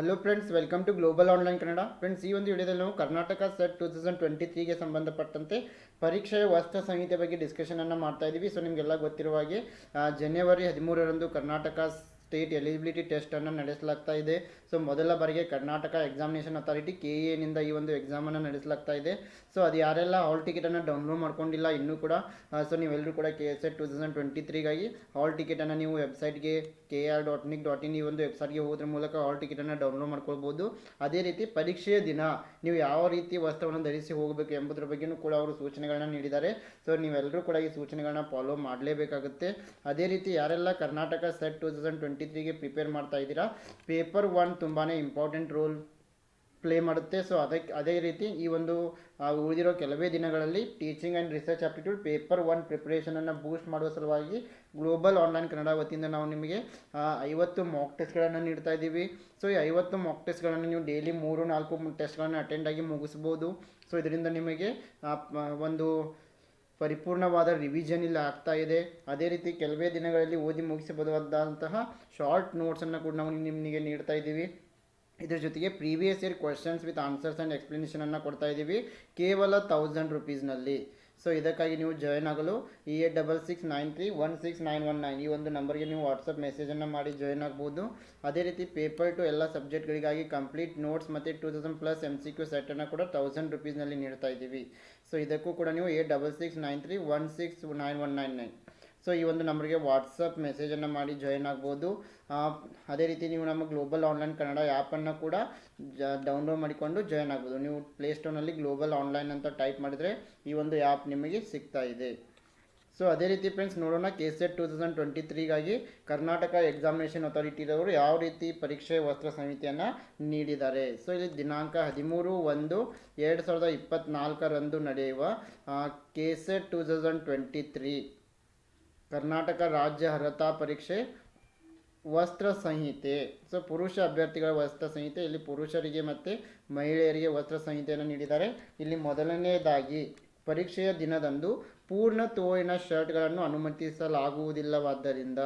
Hello friends welcome to global online Kannada friends ಈ ಒಂದು ವಿಡಿಯೋದಲ್ಲಿ ನಾವು Karnataka SET two thousand twenty ತ್ರೀಗೆ ಸಂಬಂಧಪಟ್ಟಂತೆ ಪರೀಕ್ಷೆಯ ವಸ್ತ್ರ ಸಂಹಿತೆ ಬಗ್ಗೆ ಡಿಸ್ಕಷನನ್ನು ಮಾಡ್ತಾ ಇದ್ದೀವಿ ಸೊ ನಿಮಗೆಲ್ಲ ಗೊತ್ತಿರುವ ಹಾಗೆ ಜನವರಿ ಹದಿಮೂರರಂದು ಕರ್ನಾಟಕ ಸ್ಟೇಟ್ ಎಲಿಜಿಬಿಲಿಟಿ ಟೆಸ್ಟನ್ನು ನಡೆಸಲಾಗ್ತಾ ಇದೆ. ಸೊ, ಮೊದಲ ಬಾರಿಗೆ ಕರ್ನಾಟಕ ಎಕ್ಸಾಮಿನೇಷನ್ ಅಥಾರಿಟಿ ಕೆ ಎನಿಂದ ಈ ಒಂದು ಎಕ್ಸಾಮನ್ನು ನಡೆಸಲಾಗ್ತಾ ಇದೆ. ಸೊ, ಅದು ಯಾರೆಲ್ಲ ಹಾಲ್ ಟಿಕೆಟನ್ನು ಡೌನ್ಲೋಡ್ ಮಾಡ್ಕೊಂಡಿಲ್ಲ ಇನ್ನೂ ಕೂಡ ಸೊ ನೀವೆಲ್ಲರೂ ಕೂಡ K S A two thousand twenty ತ್ರೀಗಾಗಿ hall ಟಿಕೆಟನ್ನು ನೀವು ವೆಬ್ಸೈಟ್ಗೆ K R dot nic dot in ಈ ಒಂದು ವೆಬ್ಸೈಟ್ಗೆ ಹೋದ್ರ ಮೂಲಕ ಹಾಲ್ ಟಿಕೆಟನ್ನು ಡೌನ್ಲೋಡ್ ಮಾಡ್ಕೊಳ್ಬೋದು. ಅದೇ ರೀತಿ ಪರೀಕ್ಷೆಯ ದಿನ, ನೀವು ಯಾವ ರೀತಿ ವಸ್ತ್ರವನ್ನು ಧರಿಸಿ ಹೋಗಬೇಕು ಎಂಬುದರ ಬಗ್ಗೆಯೂ ಕೂಡ ಅವರು ಸೂಚನೆಗಳನ್ನು ನೀಡಿದ್ದಾರೆ. ಸೊ ನೀವೆಲ್ಲರೂ ಕೂಡ ಈ ಸೂಚನೆಗಳನ್ನ ಫಾಲೋ ಮಾಡಲೇಬೇಕಾಗುತ್ತೆ. ಅದೇ ರೀತಿ ಯಾರೆಲ್ಲ Karnataka SET two thousand twenty ತ್ರೀಗೆ prepare ಮಾಡ್ತಾ ಇದ್ದೀರಾ? ಪೇಪರ್ ಒನ್ ತುಂಬಾ ಇಂಪಾರ್ಟೆಂಟ್ ರೋಲ್ ಪ್ಲೇ ಮಾಡುತ್ತೆ. ಸೊ ಅದಕ್ಕೆ ಅದೇ ರೀತಿ ಈ ಒಂದು ಉಳಿದಿರೋ ಕೆಲವೇ ದಿನಗಳಲ್ಲಿ teaching and research aptitude paper one ಪ್ರಿಪ್ರೇಷನನ್ನು boost ಮಾಡುವ ಸಲುವಾಗಿ ಗ್ಲೋಬಲ್ ಆನ್ಲೈನ್ ಕನ್ನಡ ವತಿಯಿಂದ ನಾವು ನಿಮಗೆ ಐವತ್ತು ಮಾಕ್ ಟೆಸ್ಟ್ಗಳನ್ನು ನೀಡ್ತಾ ಇದ್ದೀವಿ. ಸೊ ಈ ಐವತ್ತು ಮಾಕ್ ಟೆಸ್ಟ್ಗಳನ್ನು ನೀವು ಡೈಲಿ ಮೂರು ನಾಲ್ಕು ಟೆಸ್ಟ್ಗಳನ್ನು ಅಟೆಂಡಾಗಿ ಮುಗಿಸ್ಬೋದು. ಸೊ ಇದರಿಂದ ನಿಮಗೆ ಒಂದು ಪರಿಪೂರ್ಣವಾದ ರಿವಿಷನ್ ಇಲ್ಲಿ ಆಗ್ತಾ ಇದೆ. ಅದೇ ರೀತಿ ಕೆಲವೇ ದಿನಗಳಲ್ಲಿ ಓದಿ ಮುಗಿಸಬಹುದಾದಂತಹ ಶಾರ್ಟ್ ನೋಟ್ಸನ್ನು ಕೂಡ ನಾವು ನಿಮಗೆ ನೀಡ್ತಾ ಇದ್ದೀವಿ. ಇದರ ಜೊತೆಗೆ previous year questions with answers and ಎಕ್ಸ್ಪ್ಲನೇಷನನ್ನು ಕೊಡ್ತಾ ಇದ್ದೀವಿ. ಕೇವಲ ತೌಸಂಡ್ ರುಪೀಸ್ನಲ್ಲಿ ಸೊ ಇದಕ್ಕಾಗಿ ನೀವು ಜಾಯ್ನ್ ಆಗಲು E eight double six nine three one six nine one nine ಈ ಒಂದು ನಂಬರ್ಗೆ ನೀವು ವಾಟ್ಸಪ್ ಮೆಸೇಜನ್ನು ಮಾಡಿ ಜಾಯ್ನ್ ಆಗ್ಬೋದು. ಅದೇ ರೀತಿ ಪೇಪರ್ ಟು ಎಲ್ಲ ಸಬ್ಜೆಕ್ಟ್ಗಳಿಗಾಗಿ ಕಂಪ್ಲೀಟ್ ನೋಟ್ಸ್ ಮತ್ತು two thousand plus M C Q ಸೆಟ್ಟನ್ನು ಕೂಡ ತೌಸಂಡ್ ರುಪೀಸ್ನಲ್ಲಿ ನೀಡ್ತಾ ಇದ್ದೀವಿ. ಸೊ ಇದಕ್ಕೂ ಕೂಡ ನೀವು eight double six nine three one six nine one nine nine. So ಈ ಒಂದು ನಂಬರ್ಗೆ ವಾಟ್ಸಪ್ ಮೆಸೇಜನ್ನು ಮಾಡಿ ಜಾಯ್ನ್ ಆಗ್ಬೋದು. ಅದೇ ರೀತಿ ನೀವು ನಮ್ಮ ಗ್ಲೋಬಲ್ ಆನ್ಲೈನ್ ಕನ್ನಡ ಆ್ಯಪನ್ನು ಕೂಡ ಡೌನ್ಲೋಡ್ ಮಾಡಿಕೊಂಡು ಜಾಯ್ನ್ ಆಗ್ಬೋದು. ನೀವು ಪ್ಲೇಸ್ಟೋರ್ನಲ್ಲಿ ಗ್ಲೋಬಲ್ ಆನ್ಲೈನ್ ಅಂತ ಟೈಪ್ ಮಾಡಿದರೆ ಈ ಒಂದು ಆ್ಯಪ್ ನಿಮಗೆ ಸಿಗ್ತಾ ಇದೆ. ಸೊ ಅದೇ ರೀತಿ ಫ್ರೆಂಡ್ಸ್ ನೋಡೋಣ K SET two thousand twenty ತ್ರೀಗಾಗಿ Karnataka examination ಅಥಾರಿಟಿದವರು ಯಾವ ರೀತಿ ಪರೀಕ್ಷೆ ವಸ್ತ್ರ ಸಮಿತಿಯನ್ನು ನೀಡಿದ್ದಾರೆ. ಸೊ ಇಲ್ಲಿ ದಿನಾಂಕ ಹದಿಮೂರು ಒಂದು ಎರಡು ಸಾವಿರದ ಇಪ್ಪತ್ತ್ನಾಲ್ಕರಂದು ನಡೆಯುವ K SET two thousand twenty three Karnataka ರಾಜ್ಯ ಅರ್ಹತಾ ಪರೀಕ್ಷೆ ವಸ್ತ್ರ ಸಂಹಿತೆ. ಸೊ ಪುರುಷ ಅಭ್ಯರ್ಥಿಗಳ ವಸ್ತ್ರ ಸಂಹಿತೆ, ಇಲ್ಲಿ ಪುರುಷರಿಗೆ ಮತ್ತು ಮಹಿಳೆಯರಿಗೆ ವಸ್ತ್ರ ಸಂಹಿತೆಯನ್ನು ನೀಡಿದ್ದಾರೆ. ಇಲ್ಲಿ ಮೊದಲನೆಯದಾಗಿ ಪರೀಕ್ಷೆಯ ದಿನದಂದು ಪೂರ್ಣ ತೋಳಿನ ಶರ್ಟ್ಗಳನ್ನು ಅನುಮತಿಸಲಾಗುವುದಿಲ್ಲವಾದ್ದರಿಂದ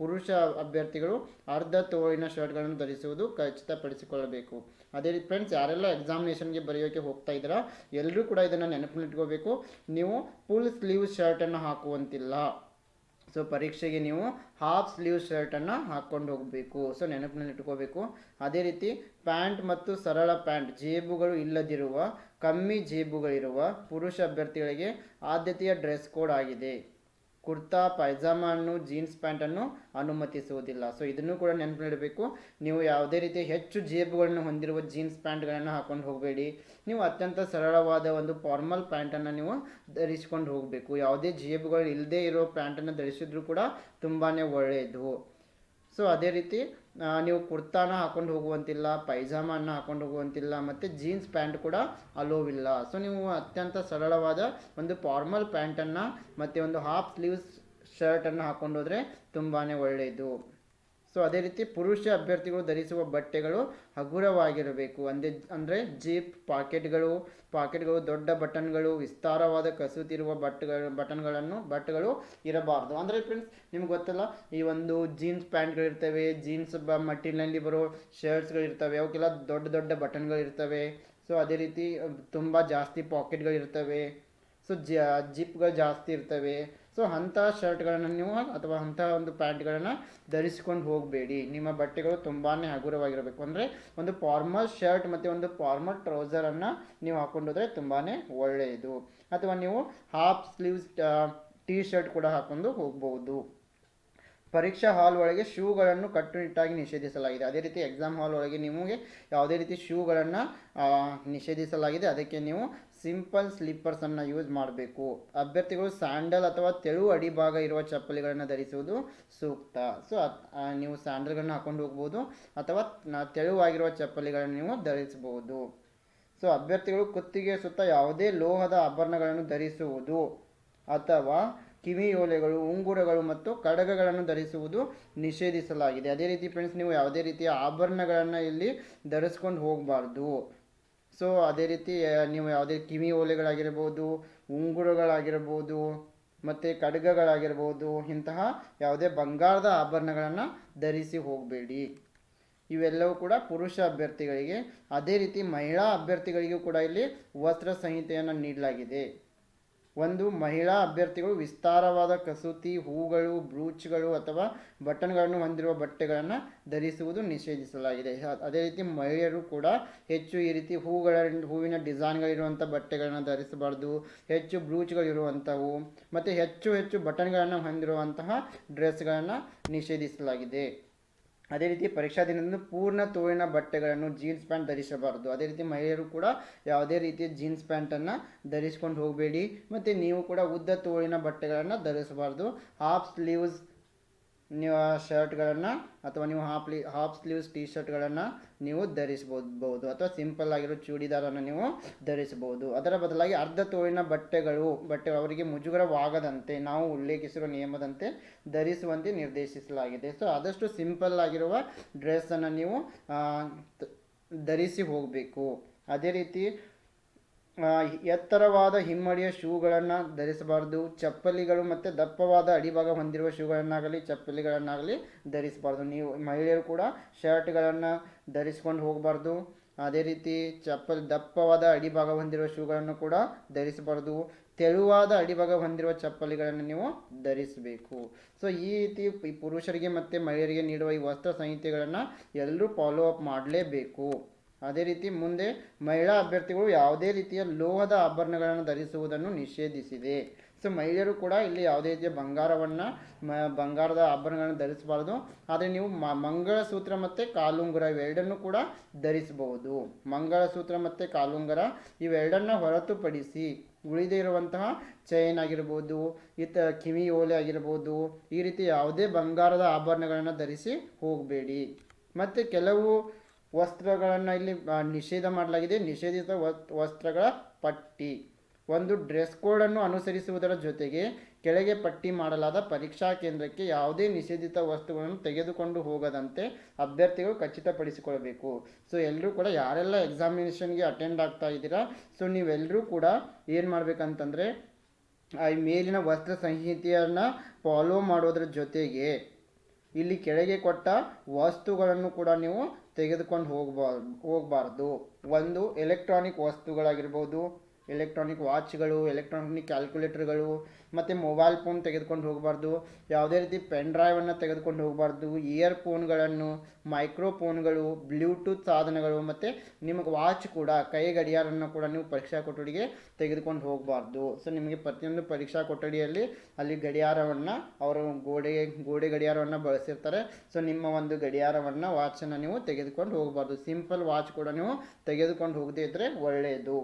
ಪುರುಷ ಅಭ್ಯರ್ಥಿಗಳು ಅರ್ಧ ತೋಳಿನ ಶರ್ಟ್ಗಳನ್ನು ಧರಿಸುವುದು ಖಚಿತಪಡಿಸಿಕೊಳ್ಳಬೇಕು. ಅದೇ ರೀತಿ ಫ್ರೆಂಡ್ಸ್ ಯಾರೆಲ್ಲ ಎಕ್ಸಾಮಿನೇಷನ್ಗೆ ಬರೆಯೋಕ್ಕೆ ಹೋಗ್ತಾ ಇದ್ದೀರಾ ಎಲ್ಲರೂ ಕೂಡ ಇದನ್ನು ನೆನಪಿನಿಟ್ಕೋಬೇಕು ನೀವು ಫುಲ್ ಸ್ಲೀವ್ ಶರ್ಟನ್ನು ಹಾಕುವಂತಿಲ್ಲ. ಸೊ ಪರೀಕ್ಷೆಗೆ ನೀವು ಹಾಫ್ ಸ್ಲೀವ್ ಶರ್ಟನ್ನು ಹಾಕ್ಕೊಂಡು ಹೋಗಬೇಕು. ಸೊ ನೆನಪಿನಲ್ಲಿ ಇಟ್ಕೋಬೇಕು. ಅದೇ ರೀತಿ ಪ್ಯಾಂಟ್ ಮತ್ತು ಸರಳ ಪ್ಯಾಂಟ್ ಜೇಬುಗಳು ಇಲ್ಲದಿರುವ, ಕಮ್ಮಿ ಜೇಬುಗಳಿರುವ ಪುರುಷ ಅಭ್ಯರ್ಥಿಗಳಿಗೆ ಆದ್ಯತೆಯ ಡ್ರೆಸ್ ಕೋಡ್ ಆಗಿದೆ. ಕುರ್ತಾ ಪೈಜಾಮನ್ನು ಜೀನ್ಸ್ ಪ್ಯಾಂಟನ್ನು ಅನುಮತಿಸುವುದಿಲ್ಲ. ಸೊ ಇದನ್ನು ಕೂಡ ನೆನಪಿಡಬೇಕು ನೀವು ಯಾವುದೇ ರೀತಿ ಹೆಚ್ಚು ಜೇಬುಗಳನ್ನು ಹೊಂದಿರುವ ಜೀನ್ಸ್ ಪ್ಯಾಂಟ್ಗಳನ್ನು ಹಾಕೊಂಡು ಹೋಗಬೇಡಿ. ನೀವು ಅತ್ಯಂತ ಸರಳವಾದ ಒಂದು ಫಾರ್ಮಲ್ ಪ್ಯಾಂಟನ್ನು ನೀವು ಧರಿಸಿಕೊಂಡು ಹೋಗಬೇಕು. ಯಾವುದೇ ಜೇಬುಗಳು ಇಲ್ಲದೇ ಇರೋ ಪ್ಯಾಂಟನ್ನು ಧರಿಸಿದ್ರು ಕೂಡ ತುಂಬಾ ಒಳ್ಳೆಯದು. ಸೊ ಅದೇ ರೀತಿ ನೀವು ಕುರ್ತಾನ ಹಾಕೊಂಡು ಹೋಗುವಂತಿಲ್ಲ ಪೈಜಾಮನ್ನು ಹಾಕೊಂಡು ಹೋಗುವಂತಿಲ್ಲ, ಮತ್ತು ಜೀನ್ಸ್ ಪ್ಯಾಂಟ್ ಕೂಡ ಅಲೋವಿಲ್ಲ. ಸೊ ನೀವು ಅತ್ಯಂತ ಸರಳವಾದ ಒಂದು ಫಾರ್ಮಲ್ ಪ್ಯಾಂಟನ್ನು ಮತ್ತು ಒಂದು ಹಾಫ್ ಸ್ಲೀವ್ಸ್ ಶರ್ಟನ್ನು ಹಾಕೊಂಡು ಹೋದರೆ ತುಂಬಾ ಒಳ್ಳೆಯದು. ಸೊ ಅದೇ ರೀತಿ ಪುರುಷ ಅಭ್ಯರ್ಥಿಗಳು ಧರಿಸುವ ಬಟ್ಟೆಗಳು ಹಗುರವಾಗಿರಬೇಕು. ಅಂದೆ, ಅಂದರೆ ಜೀಪ್, ಪಾಕೆಟ್ಗಳು ಪಾಕೆಟ್ಗಳು, ದೊಡ್ಡ ಬಟನ್ಗಳು, ವಿಸ್ತಾರವಾದ ಕಸೂತಿರುವ ಬಟ್ಟೆಗಳು, ಬಟನ್ಗಳನ್ನು, ಬಟ್ಟೆಗಳು ಇರಬಾರ್ದು. ಅಂದರೆ ಫ್ರೆಂಡ್ಸ್, ನಿಮ್ಗೆ ಗೊತ್ತಲ್ಲ, ಈ ಒಂದು ಜೀನ್ಸ್ ಪ್ಯಾಂಟ್ಗಳಿರ್ತವೆ ಜೀನ್ಸ್ ಬ ಮಟೀರಿಯಲ್ನಲ್ಲಿ ಬರೋ ಶರ್ಟ್ಸ್ಗಳಿರ್ತವೆ ಅವಕ್ಕೆಲ್ಲ ದೊಡ್ಡ ದೊಡ್ಡ ಬಟನ್ಗಳಿರ್ತವೆ ಸೊ ಅದೇ ರೀತಿ ತುಂಬ ಜಾಸ್ತಿ ಪಾಕೆಟ್ಗಳಿರ್ತವೆ ಸೊ ಜಿಪ್ಗಳು ಜಾಸ್ತಿ ಇರ್ತವೆ. ಸೊ ಅಂಥ ಶರ್ಟ್ಗಳನ್ನು ನೀವು ಅಥವಾ ಅಂಥ ಒಂದು ಪ್ಯಾಂಟ್ಗಳನ್ನು ಧರಿಸಿಕೊಂಡು ಹೋಗಬೇಡಿ. ನಿಮ್ಮ ಬಟ್ಟೆಗಳು ತುಂಬಾ ಹಗುರವಾಗಿರಬೇಕು. ಅಂದರೆ ಒಂದು ಫಾರ್ಮಲ್ ಶರ್ಟ್ ಮತ್ತು ಒಂದು ಫಾರ್ಮಲ್ ಟ್ರೌಸರನ್ನು ನೀವು ಹಾಕೊಂಡು ಹೋದರೆ ತುಂಬಾ ಒಳ್ಳೆಯದು ಅಥವಾ ನೀವು ಹಾಫ್ ಸ್ಲೀವ್ಸ್ ಟೀ ಶರ್ಟ್ ಕೂಡ ಹಾಕೊಂಡು ಹೋಗ್ಬೋದು. ಪರೀಕ್ಷಾ ಹಾಲ್ ಒಳಗೆ ಶೂಗಳನ್ನು ಕಟ್ಟುನಿಟ್ಟಾಗಿ ನಿಷೇಧಿಸಲಾಗಿದೆ. ಅದೇ ರೀತಿ ಎಕ್ಸಾಮ್ ಹಾಲ್ ಒಳಗೆ ನಿಮಗೆ ಯಾವುದೇ ರೀತಿ ಶೂಗಳನ್ನು ನಿಷೇಧಿಸಲಾಗಿದೆ. ಅದಕ್ಕೆ ನೀವು ಸಿಂಪಲ್ ಸ್ಲಿಪ್ಪರ್ಸನ್ನು ಯೂಸ್ ಮಾಡಬೇಕು. ಅಭ್ಯರ್ಥಿಗಳು ಸ್ಯಾಂಡಲ್ ಅಥವಾ ತೆಳು ಅಡಿಭಾಗ ಇರುವ ಚಪ್ಪಲಿಗಳನ್ನು ಧರಿಸುವುದು ಸೂಕ್ತ. ಸೊ ನೀವು ಸ್ಯಾಂಡಲ್ಗಳನ್ನು ಹಾಕೊಂಡು ಹೋಗ್ಬೋದು ಅಥವಾ ತೆಳುವಾಗಿರುವ ಚಪ್ಪಲಿಗಳನ್ನು ನೀವು ಧರಿಸಬಹುದು. ಸೊ ಅಭ್ಯರ್ಥಿಗಳು ಕುತ್ತಿಗೆ ಸುತ್ತ ಯಾವುದೇ ಲೋಹದ ಆಭರಣಗಳನ್ನು ಧರಿಸುವುದು ಅಥವಾ ಕಿವಿಯೋಲೆಗಳು, ಉಂಗುರಗಳು ಮತ್ತು ಕಡಗಗಳನ್ನು ಧರಿಸುವುದು ನಿಷೇಧಿಸಲಾಗಿದೆ. ಅದೇ ರೀತಿ ಫ್ರೆಂಡ್ಸ್ ನೀವು ಯಾವುದೇ ರೀತಿಯ ಆಭರಣಗಳನ್ನು ಇಲ್ಲಿ ಧರಿಸ್ಕೊಂಡು ಹೋಗಬಾರ್ದು. ಸೊ ಅದೇ ರೀತಿ ನೀವು ಯಾವುದೇ ಕಿವಿ ಓಲೆಗಳಾಗಿರ್ಬೋದು, ಉಂಗುರಗಳಾಗಿರ್ಬೋದು, ಮತ್ತು ಖಡ್ಗಗಳಾಗಿರ್ಬೋದು ಇಂತಹ ಯಾವುದೇ ಬಂಗಾರದ ಆಭರಣಗಳನ್ನು ಧರಿಸಿ ಹೋಗಬೇಡಿ. ಇವೆಲ್ಲವೂ ಕೂಡ ಪುರುಷ ಅಭ್ಯರ್ಥಿಗಳಿಗೆ, ಅದೇ ರೀತಿ ಮಹಿಳಾ ಅಭ್ಯರ್ಥಿಗಳಿಗೂ ಕೂಡ ಇಲ್ಲಿ ವಸ್ತ್ರ ಸಂಹಿತೆಯನ್ನು ನೀಡಲಾಗಿದೆ. ಒಂದು ಮಹಿಳಾ ಅಭ್ಯರ್ಥಿಗಳು ವಿಸ್ತಾರವಾದ ಕಸೂತಿ, ಹೂಗಳು, ಬ್ರೂಚ್ಗಳು ಅಥವಾ ಬಟನ್ಗಳನ್ನು ಹೊಂದಿರುವ ಬಟ್ಟೆಗಳನ್ನು ಧರಿಸುವುದು ನಿಷೇಧಿಸಲಾಗಿದೆ. ಅದೇ ರೀತಿ ಮಹಿಳೆಯರು ಕೂಡ ಹೆಚ್ಚು ಈ ರೀತಿ ಹೂಗಳ ಹೂವಿನ ಡಿಸೈನ್ಗಳಿರುವಂಥ ಬಟ್ಟೆಗಳನ್ನು ಧರಿಸಬಾರ್ದು, ಹೆಚ್ಚು ಬ್ರೂಚ್ಗಳಿರುವಂಥವು ಮತ್ತು ಹೆಚ್ಚು ಹೆಚ್ಚು ಬಟನ್ಗಳನ್ನು ಹೊಂದಿರುವಂತಹ ಡ್ರೆಸ್ಗಳನ್ನು ನಿಷೇಧಿಸಲಾಗಿದೆ. ಅದೇ ರೀತಿ ಪರೀಕ್ಷಾ ದಿನದಂದು ಪೂರ್ಣ ತೋಳಿನ ಬಟ್ಟೆಗಳನ್ನು, ಜೀನ್ಸ್ ಪ್ಯಾಂಟ್ ಧರಿಸಬಾರದು. ಅದೇ ರೀತಿ ಮಹಿಳೆಯರು ಕೂಡ ಯಾವುದೇ ರೀತಿಯ ಜೀನ್ಸ್ ಪ್ಯಾಂಟನ್ನು ಧರಿಸ್ಕೊಂಡು ಹೋಗಬೇಡಿ. ಮತ್ತು ನೀವು ಕೂಡ ಉದ್ದ ತೋಳಿನ ಬಟ್ಟೆಗಳನ್ನು ಧರಿಸಬಾರ್ದು. ಹಾಫ್ ಸ್ಲೀವ್ಸ್ ನೀವು ಶರ್ಟ್ಗಳನ್ನು ಅಥವಾ ನೀವು ಹಾಫ್ ಹಾಫ್ ಸ್ಲೀವ್ಸ್ ಟಿ ಶರ್ಟ್ಗಳನ್ನು ನೀವು ಧರಿಸ್ಬೋದು ಅಥವಾ ಸಿಂಪಲ್ ಆಗಿರೋ ಚೂಡಿದಾರನ್ನು ನೀವು ಧರಿಸಬಹುದು. ಅದರ ಬದಲಾಗಿ ಅರ್ಧ ತೋಳಿನ ಬಟ್ಟೆಗಳು, ಬಟ್ಟೆ ಅವರಿಗೆ ಮುಜುಗರವಾಗದಂತೆ ನಾವು ಉಲ್ಲೇಖಿಸಿರುವ ನಿಯಮದಂತೆ ಧರಿಸುವಂತೆ ನಿರ್ದೇಶಿಸಲಾಗಿದೆ. ಸೊ ಆದಷ್ಟು ಸಿಂಪಲ್ ಆಗಿರುವ ಡ್ರೆಸ್ಸನ್ನು ನೀವು ಧರಿಸಿ ಹೋಗಬೇಕು. ಅದೇ ರೀತಿ ಎತ್ತರವಾದ ಹಿಮ್ಮಡಿಯ ಶೂಗಳನ್ನು ಧರಿಸಬಾರ್ದು. ಚಪ್ಪಲಿಗಳು ಮತ್ತು ದಪ್ಪವಾದ ಅಡಿಭಾಗ ಹೊಂದಿರುವ ಶೂಗಳನ್ನಾಗಲಿ, ಚಪ್ಪಲಿಗಳನ್ನಾಗಲಿ ಧರಿಸಬಾರ್ದು. ನೀವು ಮಹಿಳೆಯರು ಕೂಡ ಶರ್ಟ್ಗಳನ್ನು ಧರಿಸ್ಕೊಂಡು ಹೋಗಬಾರ್ದು. ಅದೇ ರೀತಿ ಚಪ್ಪಲಿ, ದಪ್ಪವಾದ ಅಡಿಭಾಗ ಹೊಂದಿರುವ ಶೂಗಳನ್ನು ಕೂಡ ಧರಿಸಬಾರ್ದು. ತೆಳುವಾದ ಅಡಿಭಾಗ ಹೊಂದಿರುವ ಚಪ್ಪಲಿಗಳನ್ನು ನೀವು ಧರಿಸಬೇಕು. ಸೊ ಈ ರೀತಿ ಪುರುಷರಿಗೆ ಮತ್ತು ಮಹಿಳೆಯರಿಗೆ ನೀಡುವ ಈ ವಸ್ತ್ರ ಸಂಹಿತೆಗಳನ್ನು ಎಲ್ಲರೂ ಫಾಲೋ ಅಪ್ ಮಾಡಲೇಬೇಕು. ಅದೇ ರೀತಿ ಮುಂದೆ ಮಹಿಳಾ ಅಭ್ಯರ್ಥಿಗಳು ಯಾವುದೇ ರೀತಿಯ ಲೋಹದ ಆಭರಣಗಳನ್ನು ಧರಿಸುವುದನ್ನು ನಿಷೇಧಿಸಿದೆ. ಸೊ ಮಹಿಳೆಯರು ಕೂಡ ಇಲ್ಲಿ ಯಾವುದೇ ರೀತಿಯ ಬಂಗಾರವನ್ನು, ಮ, ಬಂಗಾರದ ಆಭರಣಗಳನ್ನು ಧರಿಸಬಾರ್ದು. ಆದರೆ ನೀವು ಮ, ಮಂಗಳಸೂತ್ರ ಮತ್ತು ಕಾಲುಂಗುರ ಇವೆರಡನ್ನು ಕೂಡ ಧರಿಸಬಹುದು. ಮಂಗಳಸೂತ್ರ ಮತ್ತು ಕಾಲುಂಗುರ ಇವೆರಡನ್ನು ಹೊರತುಪಡಿಸಿ ಉಳಿದೇ ಇರುವಂತಹ ಚೈನ್ ಆಗಿರ್ಬೋದು, ಇತ, ಕಿವಿ ಓಲೆ ಆಗಿರ್ಬೋದು, ಈ ರೀತಿ ಯಾವುದೇ ಬಂಗಾರದ ಆಭರಣಗಳನ್ನು ಧರಿಸಿ ಹೋಗಬೇಡಿ. ಮತ್ತು ಕೆಲವು ವಸ್ತ್ರಗಳನ್ನು ಇಲ್ಲಿ ನಿಷೇಧ ಮಾಡಲಾಗಿದೆ. ನಿಷೇಧಿತ ವಸ್- ವಸ್ತ್ರಗಳ ಪಟ್ಟಿ. ಒಂದು ಡ್ರೆಸ್ ಕೋಡನ್ನು ಅನುಸರಿಸುವುದರ ಜೊತೆಗೆ ಕೆಳಗೆ ಪಟ್ಟಿ ಮಾಡಲಾದ ಪರೀಕ್ಷಾ ಕೇಂದ್ರಕ್ಕೆ ಯಾವುದೇ ನಿಷೇಧಿತ ವಸ್ತುಗಳನ್ನು ತೆಗೆದುಕೊಂಡು ಹೋಗದಂತೆ ಅಭ್ಯರ್ಥಿಗಳು ಖಚಿತಪಡಿಸಿಕೊಳ್ಳಬೇಕು. ಸೊ, ಎಲ್ಲರೂ ಕೂಡ ಯಾರೆಲ್ಲ ಎಕ್ಸಾಮಿನೇಷನ್ಗೆ ಅಟೆಂಡ್ ಆಗ್ತಾ ಇದ್ದೀರಾ, ಸೊ, ನೀವೆಲ್ಲರೂ ಕೂಡ ಏನು ಮಾಡಬೇಕಂತಂದರೆ ಈ ಮೇಲಿನ ವಸ್ತ್ರ ಸಂಹಿತೆಯನ್ನು ಫಾಲೋ ಮಾಡೋದ್ರ ಜೊತೆಗೆ ಇಲ್ಲಿ ಕೆಳಗೆ ಕೊಟ್ಟ ವಸ್ತುಗಳನ್ನು ಕೂಡ ನೀವು ತೆಗೆದುಕೊಂಡು ಹೋಗಬಾರ್ದು ಹೋಗಬಾರ್ದು. ಒಂದು ಎಲೆಕ್ಟ್ರಾನಿಕ್ ವಸ್ತುಗಳಾಗಿರ್ಬೋದು ಎಲೆಕ್ಟ್ರಾನಿಕ್ ವಾಚ್ಗಳು ಎಲೆಕ್ಟ್ರಾನಿಕ್ ಕ್ಯಾಲ್ಕುಲೇಟರ್ಗಳು ಮತ್ತು ಮೊಬೈಲ್ ಫೋನ್ ತೆಗೆದುಕೊಂಡು ಹೋಗಬಾರ್ದು. ಯಾವುದೇ ರೀತಿ ಪೆನ್ ಡ್ರೈವನ್ನು ತೆಗೆದುಕೊಂಡು ಹೋಗಬಾರ್ದು. ಇಯರ್ ಫೋನ್ಗಳನ್ನು ಮೈಕ್ರೋ ಫೋನ್ಗಳು ಬ್ಲೂಟೂತ್ ಸಾಧನಗಳು, ಮತ್ತು ನಿಮಗೆ ವಾಚ್ ಕೂಡ, ಕೈ ಗಡಿಯಾರನ್ನು ಕೂಡ ನೀವು ಪರೀಕ್ಷಾ ಕೊಠಡಿಗೆ ತೆಗೆದುಕೊಂಡು ಹೋಗಬಾರ್ದು. ಸೊ ನಿಮಗೆ ಪ್ರತಿಯೊಂದು ಪರೀಕ್ಷಾ ಕೊಠಡಿಯಲ್ಲಿ ಅಲ್ಲಿ ಗಡಿಯಾರವನ್ನು, ಅವರು ಗೋಡೆ ಗೋಡೆ ಗಡಿಯಾರವನ್ನು ಬಳಸಿರ್ತಾರೆ. ಸೊ ನಿಮ್ಮ ಒಂದು ಗಡಿಯಾರವನ್ನು ವಾಚನ್ನು ನೀವು ತೆಗೆದುಕೊಂಡು ಹೋಗಬಾರ್ದು. ಸಿಂಪಲ್ ವಾಚ್ ಕೂಡ ನೀವು ತೆಗೆದುಕೊಂಡು ಹೋಗದೇ ಇದ್ದರೆ ಒಳ್ಳೆಯದು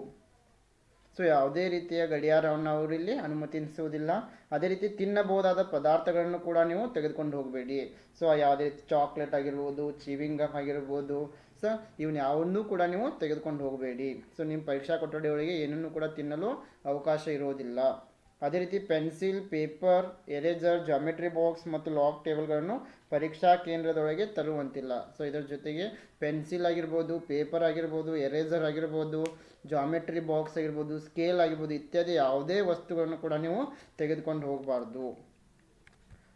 ಸೊ ಯಾವುದೇ ರೀತಿಯ ಗಡಿಯಾರವನ್ನು ಅವರು ಇಲ್ಲಿ ಅನುಮತಿಸುವುದಿಲ್ಲ ಅದೇ ರೀತಿ ತಿನ್ನಬಹುದಾದ ಪದಾರ್ಥಗಳನ್ನು ಕೂಡ ನೀವು ತೆಗೆದುಕೊಂಡು ಹೋಗಬೇಡಿ. ಸೊ ಯಾವುದೇ ರೀತಿ ಚಾಕ್ಲೇಟ್ ಆಗಿರ್ಬೋದು ಚೀವಿಂಗ್ ಗಮ್ ಆಗಿರ್ಬೋದು, ಸೊ ಇವನ್ನ ಯಾವನ್ನೂ ಕೂಡ ನೀವು ತೆಗೆದುಕೊಂಡು ಹೋಗಬೇಡಿ. ಸೊ ನಿಮ್ಮ ಪರೀಕ್ಷಾ ಕೊಠಡಿಯೊಳಗೆ ಏನನ್ನೂ ಕೂಡ ತಿನ್ನಲು ಅವಕಾಶ ಇರೋದಿಲ್ಲ. ಅದೇ ರೀತಿ pencil, paper eraser geometry box ಮತ್ತು ಲಾಕ್ ಟೇಬಲ್ಗಳನ್ನು ಪರೀಕ್ಷಾ ಕೇಂದ್ರದೊಳಗೆ ತರುವಂತಿಲ್ಲ. ಸೊ, ಇದರ ಜೊತೆಗೆ ಪೆನ್ಸಿಲ್ ಆಗಿರ್ಬೋದು, ಪೇಪರ್ ಆಗಿರ್ಬೋದು, ಎರೇಸರ್ ಆಗಿರ್ಬೋದು, ಜಾಮೆಟ್ರಿ ಬಾಕ್ಸ್ ಆಗಿರ್ಬೋದು, ಸ್ಕೇಲ್ ಆಗಿರ್ಬೋದು ಇತ್ಯಾದಿ ಯಾವುದೇ ವಸ್ತುಗಳನ್ನು ಕೂಡ ನೀವು ತೆಗೆದುಕೊಂಡು ಹೋಗಬಾರ್ದು.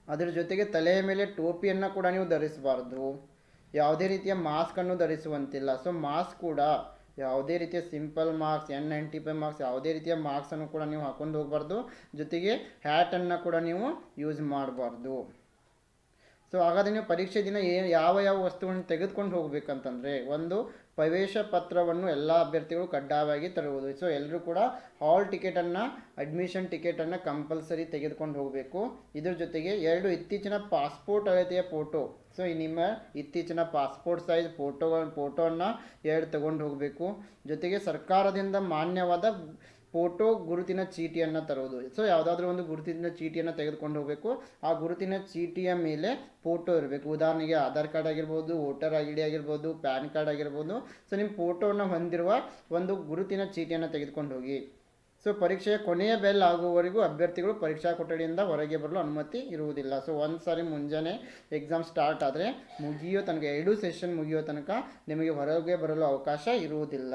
ಅದರ ಜೊತೆಗೆ ತಲೆಯ ಮೇಲೆ ಟೋಪಿಯನ್ನು ಕೂಡ ನೀವು ಧರಿಸಬಾರ್ದು. ಯಾವುದೇ ರೀತಿಯ ಮಾಸ್ಕನ್ನು ಧರಿಸುವಂತಿಲ್ಲ. ಸೊ, ಮಾಸ್ಕ್ ಕೂಡ ಯಾವುದೇ ರೀತಿಯ simple masks N ninety five masks ಯಾವುದೇ ರೀತಿಯ ಮಾರ್ಕ್ಸನ್ನು ಕೂಡ ನೀವು ಹಾಕೊಂಡು ಹೋಗಬಾರ್ದು. ಜೊತೆಗೆ ಹ್ಯಾಟನ್ನು ಕೂಡ ನೀವು ಯೂಸ್ ಮಾಡಬಾರ್ದು. ಸೊ ಹಾಗಾದರೆ ನೀವು ಪರೀಕ್ಷೆ ದಿನ ಏ, ಯಾವ ಯಾವ ವಸ್ತುಗಳನ್ನು ತೆಗೆದುಕೊಂಡು ಹೋಗಬೇಕಂತಂದರೆ, ಒಂದು ಪ್ರವೇಶ ಪತ್ರವನ್ನು ಎಲ್ಲ ಅಭ್ಯರ್ಥಿಗಳು ಕಡ್ಡಾಯವಾಗಿ ತರುವುದು. ಸೊ ಎಲ್ಲರೂ ಕೂಡ ಹಾಲ್ ಟಿಕೆಟನ್ನು ಅಡ್ಮಿಷನ್ ಟಿಕೆಟನ್ನು ಕಂಪಲ್ಸರಿ ತೆಗೆದುಕೊಂಡು ಹೋಗಬೇಕು. ಇದರ ಜೊತೆಗೆ ಎರಡು ಇತ್ತೀಚಿನ ಪಾಸ್ಪೋರ್ಟ್ ಅಳತೆಯ ಫೋಟೋ ಸೊ ನಿಮ್ಮ ಇತ್ತೀಚಿನ ಪಾಸ್ಪೋರ್ಟ್ ಸೈಜ್ ಫೋಟೋ ಫೋಟೋವನ್ನು ಎರಡು ತಗೊಂಡು ಹೋಗಬೇಕು. ಜೊತೆಗೆ ಸರ್ಕಾರದಿಂದ ಮಾನ್ಯವಾದ ಫೋಟೋ ಗುರುತಿನ ಚೀಟಿಯನ್ನು ತರುವುದು ಸೊ ಯಾವುದಾದ್ರೂ ಒಂದು ಗುರುತಿನ ಚೀಟಿಯನ್ನು ತೆಗೆದುಕೊಂಡು ಹೋಗಬೇಕು. ಆ ಗುರುತಿನ ಚೀಟಿಯ ಮೇಲೆ ಫೋಟೋ ಇರಬೇಕು. ಉದಾಹರಣೆಗೆ ಆಧಾರ್ ಕಾರ್ಡ್ ಆಗಿರ್ಬೋದು, ವೋಟರ್ ಐ ಡಿ ಆಗಿರ್ಬೋದು, ಪ್ಯಾನ್ ಕಾರ್ಡ್ ಆಗಿರ್ಬೋದು. ಸೊ ನಿಮ್ಮ ಫೋಟೋವನ್ನು ಹೊಂದಿರುವ ಒಂದು ಗುರುತಿನ ಚೀಟಿಯನ್ನು ತೆಗೆದುಕೊಂಡು ಹೋಗಿ. ಸೊ ಪರೀಕ್ಷೆಯ ಕೊನೆಯ ಬೆಲ್ ಆಗುವವರೆಗೂ ಅಭ್ಯರ್ಥಿಗಳು ಪರೀಕ್ಷಾ ಕೊಠಡಿಯಿಂದ ಹೊರಗೆ ಬರಲು ಅನುಮತಿ ಇರುವುದಿಲ್ಲ. ಸೊ ಒಂದು ಸಾರಿ ಮುಂಜಾನೆ ಎಕ್ಸಾಮ್ ಸ್ಟಾರ್ಟ್ ಆದರೆ ಮುಗಿಯೋ ತನಕ, ಎರಡು ಸೆಷನ್ ಮುಗಿಯೋ ತನಕ ನಿಮಗೆ ಹೊರಗೆ ಬರಲು ಅವಕಾಶ ಇರುವುದಿಲ್ಲ.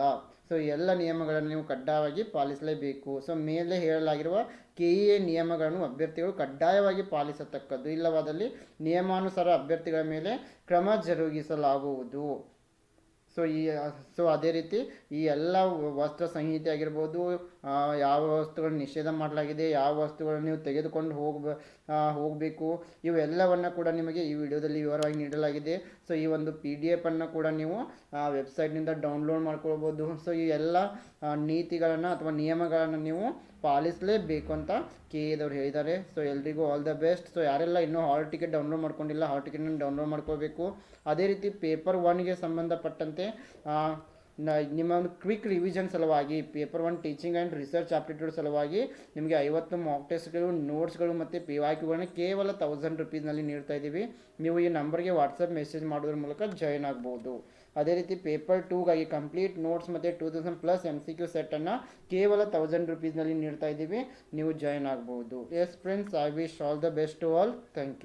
ಸೊ ಎಲ್ಲ ನಿಯಮಗಳನ್ನು ನೀವು ಕಡ್ಡಾಯವಾಗಿ ಪಾಲಿಸಲೇಬೇಕು. ಸೊ ಮೇಲೆ ಹೇಳಲಾಗಿರುವ ಕೆ ಎ ನಿಯಮಗಳನ್ನು ಅಭ್ಯರ್ಥಿಗಳು ಕಡ್ಡಾಯವಾಗಿ ಪಾಲಿಸತಕ್ಕದ್ದು. ಇಲ್ಲವಾದಲ್ಲಿ ನಿಯಮಾನುಸಾರ ಅಭ್ಯರ್ಥಿಗಳ ಮೇಲೆ ಕ್ರಮ ಜರುಗಿಸಲಾಗುವುದು. ಸೊ ಈ ಸೊ ಅದೇ ರೀತಿ ಈ ಎಲ್ಲ ವಸ್ತ್ರ ಸಂಹಿತೆ ಆಗಿರ್ಬೋದು ಯಾವ ವಸ್ತುಗಳನ್ನ ನಿಷೇಧ ಮಾಡಲಾಗಿದೆ, ಯಾವ ವಸ್ತುಗಳನ್ನು ನೀವು ತೆಗೆದುಕೊಂಡು ಹೋಗ್ಬ ಹೋಗಬೇಕು. ಇವೆಲ್ಲವನ್ನು ಕೂಡ ನಿಮಗೆ ಈ ವಿಡಿಯೋದಲ್ಲಿ ವಿವರವಾಗಿ ನೀಡಲಾಗಿದೆ. ಸೊ ಈ ಒಂದು ಪಿ ಡಿ ಎಫನ್ನು ಕೂಡ ನೀವು ವೆಬ್ಸೈಟ್ನಿಂದ ಡೌನ್ಲೋಡ್ ಮಾಡ್ಕೊಳ್ಬೋದು. ಸೊ ಈ ಎಲ್ಲ ಆ, ನೀತಿಗಳನ್ನು ಅಥವಾ ನಿಯಮಗಳನ್ನು ನೀವು ಪಾಲಿಸಲೇಬೇಕು ಅಂತ ಕೆ ಎದವ್ರು ಹೇಳಿದ್ದಾರೆ. ಸೊ ಎಲ್ರಿಗೂ ಆಲ್ ದ ಬೆಸ್ಟ್ ಸೊ ಯಾರೆಲ್ಲ ಇನ್ನೂ ಹಾಲ್ ಟಿಕೆಟ್ ಡೌನ್ಲೋಡ್ ಮಾಡ್ಕೊಂಡಿಲ್ಲ ಹಾಲ್ ಟಿಕೆಟ್ನ ಡೌನ್ಲೋಡ್ ಮಾಡ್ಕೋಬೇಕು ಅದೇ ರೀತಿ ಪೇಪರ್ ಒನ್ಗೆ ಸಂಬಂಧಪಟ್ಟಂತೆ ಆ, ನ- ನಿಮ್ಮ ಒಂದು ಕ್ವಿಕ್ ರಿವಿಷನ್ ಸಲುವಾಗಿ paper one teaching and research aptitude ಸಲುವಾಗಿ ನಿಮಗೆ ಐವತ್ತು ಮಾಕ್ ಟೆಸ್ಟ್ಗಳು ನೋಟ್ಸ್ಗಳು ಮತ್ತು ಪಿ ವಾಯ್ ಕೇವಲ ತೌಸಂಡ್ ರುಪೀಸ್ನಲ್ಲಿ ನೀಡ್ತಾ ಇದ್ದೀವಿ. ನೀವು ಈ ನಂಬರ್ಗೆ ವಾಟ್ಸಪ್ ಮೆಸೇಜ್ ಮಾಡೋದ್ರ ಮೂಲಕ ಜಾಯ್ನ್ ಆಗ್ಬೋದು. ಅದೇ ರೀತಿ ಪೇಪರ್ ಟೂಗಾಗಿ ಕಂಪ್ಲೀಟ್ ನೋಟ್ಸ್ ಮತ್ತು two thousand plus M C Q ಸೆಟ್ಟನ್ನು ಕೇವಲ ತೌಸಂಡ್ ರುಪೀಸ್ನಲ್ಲಿ ನೀಡ್ತಾ ಇದ್ದೀವಿ. ನೀವು ಜಾಯ್ನ್ ಆಗ್ಬೋದು. Yes friends I wish all the best to all thank you